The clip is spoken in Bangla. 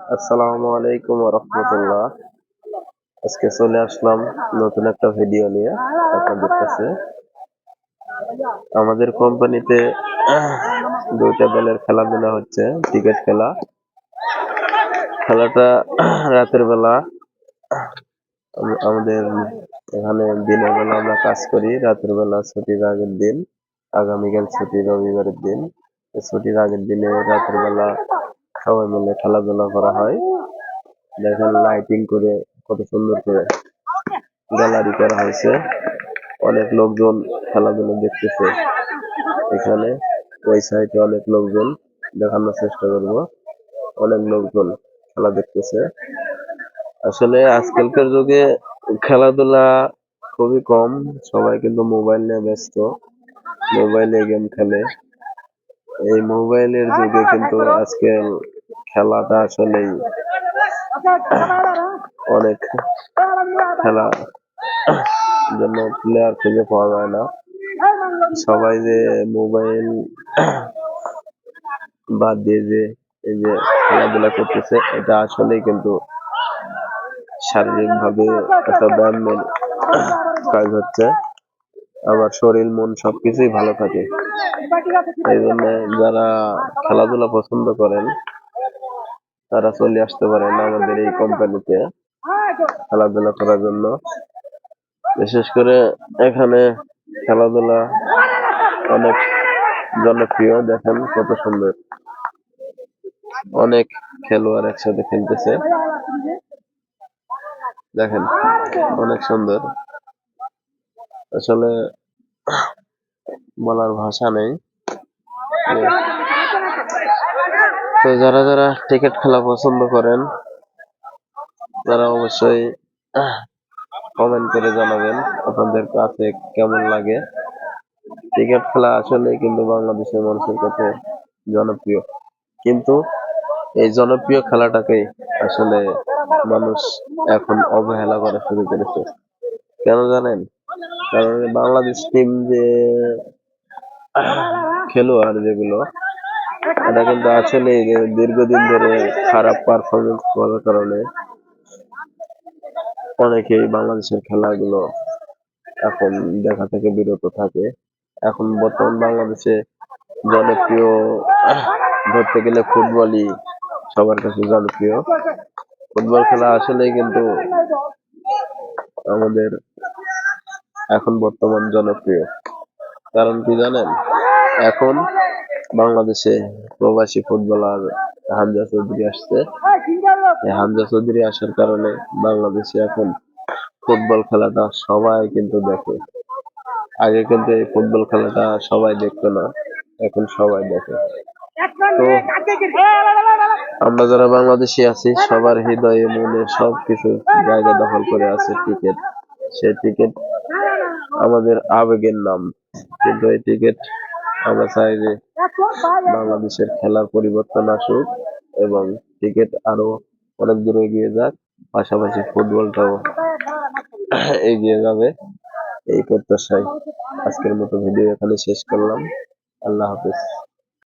আসসালামু আলাইকুম রহমতুল্লাহ আজকে চলে আসলাম নতুন একটা ভিডিও নিয়ে আপনাদের কাছে। আমাদের কোম্পানিতে দুইটা দলের খেলাধুলা হচ্ছে ক্রিকেট খেলা। খেলাটা রাতের বেলা, আম- আমাদের এখানে দিনের বেলা আমরা কাজ করি, রাতের বেলা ছুটির আগের দিন, আগামীকাল ছুটি রবিবারের দিন। ছুটির আগের দিনে রাতের বেলা সবাই মিলে খেলাধুলা করা হয়। দেখেন লাইটিং করে কত সুন্দর করে গ্যালারি করা হয়েছে। অনেক লোকজন খেলাধুলা দেখতেছে এখানে। ওই সাইডে অনেক লোকজন, দেখানোর চেষ্টা করব। অনেক লোকজন খেলা দেখতেছে। আসলে আজকালকার যুগে খেলাধুলা খুবই কম, সবাই কিন্তু মোবাইল নিয়ে ব্যস্ত। মোবাইলে গেম খেলে। এই মোবাইলের যুগে কিন্তু আজকাল খেলাটা আসলেই অনেক খেলা জন্য প্লেয়ার খুঁজে পাওয়া যায় না। সবাই যে মোবাইল বাদ দিয়ে যে এই যে খেলাধুলা করতেছে এটা আসলেই কিন্তু শারীরিক ভাবে একটা ব্যায়ামের কাজ হচ্ছে। আবার শরীর, মন সবকিছুই ভালো থাকে। এই জন্য যারা খেলাধুলা পছন্দ করেন, তারা চলে আসতে পারেন আমাদের এই কোম্পানিতে খেলাধুলা করার জন্য। বিশেষ করে এখানে খেলাধুলা অনেক জনপ্রিয়, দেখেন কত সুন্দর। অনেক খেলোয়াড় একসাথে খেলতেছে। দেখেন, অনেক সুন্দর। আসলে বলার ভাষা নেই। তো যারা যারা ক্রিকেট খেলা পছন্দ করেন, তারা অবশ্যই কমেন্ট করে জানাবেন আপনাদের কাছে কেমন লাগে। ক্রিকেট খেলা আসলে কিন্তু বাংলাদেশের মানুষের কাছে জনপ্রিয়। কিন্তু এই জনপ্রিয় খেলাটাকেই আসলে মানুষ এখন অবহেলা করা শুরু করেছে। কেন জানেন? কারণ বাংলাদেশ টিম যে খেলোয়াড় যেগুলো এটা কিন্তু আসলে দীর্ঘদিন ধরে খারাপ পারফরমেন্স করার কারণে অনেকেই বাংলাদেশের খেলাগুলো এখন দেখা থেকে বিরত থাকে। এখন বর্তমান বাংলাদেশে জনপ্রিয়, ধরতে গেলে ফুটবলই সবার কাছে জনপ্রিয়। ফুটবল খেলা আসলেই কিন্তু আমাদের এখন বর্তমান জনপ্রিয়। কারণ কি জানেন? এখন বাংলাদেশে প্রবাসী ফুটবলার হামজা চৌধুরী আসছে। হামজা চৌধুরী আসার কারণে বাংলাদেশে এখন ফুটবল খেলাটা সবাই কিন্তু দেখে। আগে কিন্তু এই ফুটবল খেলাটা সবাই দেখতো না, এখন সবাই দেখে। তো আমরা যারা বাংলাদেশি আছি, সবার হৃদয়ে, মনে সবকিছু জায়গা দখল করে আছে ক্রিকেট। সেই ক্রিকেট আমাদের আবেগের নাম। কিন্তু এই ক্রিকেট আমরা চাই যে বাংলাদেশের খেলার পরিবর্তন আসুক এবং ক্রিকেট আরও অনেক দূরে এগিয়ে যাক। পাশাপাশি ফুটবলটাও এগিয়ে যাবে। এই প্রত্যাশায় আজকের মতো ভিডিও এখানে শেষ করলাম। আল্লাহ হাফেজ।